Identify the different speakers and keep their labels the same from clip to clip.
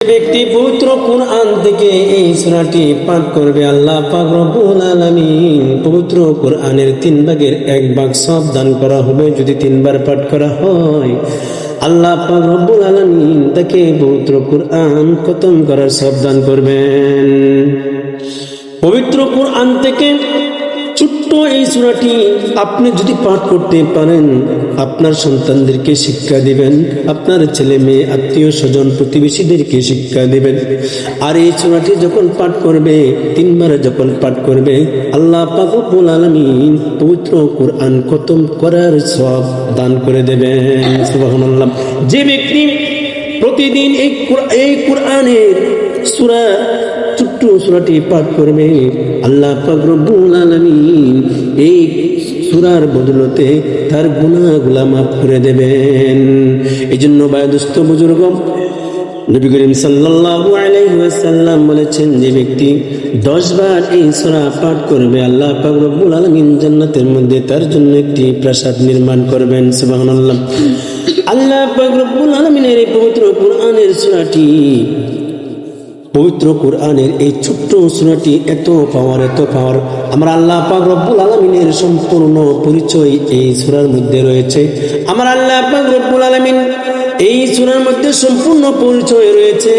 Speaker 1: ব্যক্তি পবিত্র কোরআন থেকে এই সূরাটি পাঠ করবে আল্লাহ পাক রব্বুল পবিত্র কোরআনের তিন ভাগের এক ভাগ সব দান করা হবে যদি তিনবার পাঠ করা হয়। আল্লাহ পাক আলামিন তাকে পবিত্র কোরআন খতম করার সব দান করবেন। পবিত্র কোরআন থেকে ছোট্ট এই সূরাটি আপনি যদি পাঠ করতে পারেন, আপনার সন্তানদেরকে শিক্ষা দিবেন, আপনার ছেলে মেয়ে, আত্মীয় স্বজন, প্রতিবেশীদেরকে শিক্ষা দিবেন। আর এই সূরাটি যখন পাঠ করবে, তিনবার যখন পাঠ করবে, আল্লাহ পাকুল আলমিন পবিত্র কোরআন খতম করার সব দান করে দেবেন। যে ব্যক্তি প্রতিদিন এই কোরআনের সূরা ছোট্ট সূরাটি পাঠ করবে। আল্লাহ পাক রব্বুল আলামিন এই সুরার বদলতে তার গুনাহগুলা মাফ করে দেবেন। এই জন্য বায়দুস্থ বুজুর্গ নবী করিম সাল্লাল্লাহু আলাইহি ওয়াসাল্লাম বলেছেন যে ব্যক্তি 10 বার এই সূরা পাঠ করবে, আল্লাহ পাক রব্বুল আলামিন জান্নাতের মধ্যে তার জন্য একটি প্রাসাদ নির্মাণ করবেন। সুবহানাল্লাহ। আল্লাহ পাক রব্বুল আলামিনের এই পবিত্র কোরআনের সূরাটি পবিত্র কোরআনের এই ছোট্ট সূরাটি এত পাওয়ার এত পাওয়ার আমরা আল্লাহ পাক রব্বুল আলামিনের সম্পূর্ণ পরিচয় এই সূরার মধ্যে রয়েছে। আমার আল্লাহ পাক রব্বুল আলামিন এই সূরার মধ্যে সম্পূর্ণ পরিচয় রয়েছে।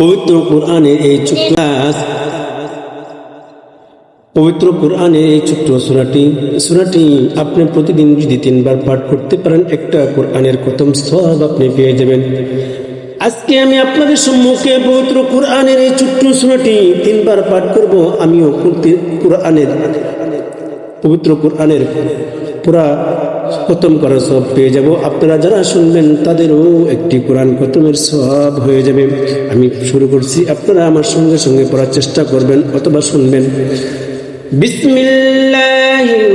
Speaker 1: পবিত্র কোরআনের এই ছোট্ট পবিত্র কোরআনের এই ছোট্ট সূরাটি, সুরাটি আপনি প্রতিদিন যদি তিনবার পাঠ করতে পারেন, একটা কোরআনের প্রথম সব আপনি পেয়ে যাবেন। আজকে আমি আপনাদের সম্মুখে পবিত্র কোরআনের এই ছোট্ট সূরাটি তিনবার পাঠ করব, আমিও কোরআনের পবিত্র কোরআনের পুরা খতম করার সব পেয়ে যাব। আপনারা যারা শুনবেন, তাদেরও একটি কোরআন খতমের সব হয়ে যাবে। আমি শুরু করছি। আপনারা আমার সঙ্গে সঙ্গে পড়ার চেষ্টা করবেন অথবা শুনবেন। বিসমিল্লাহির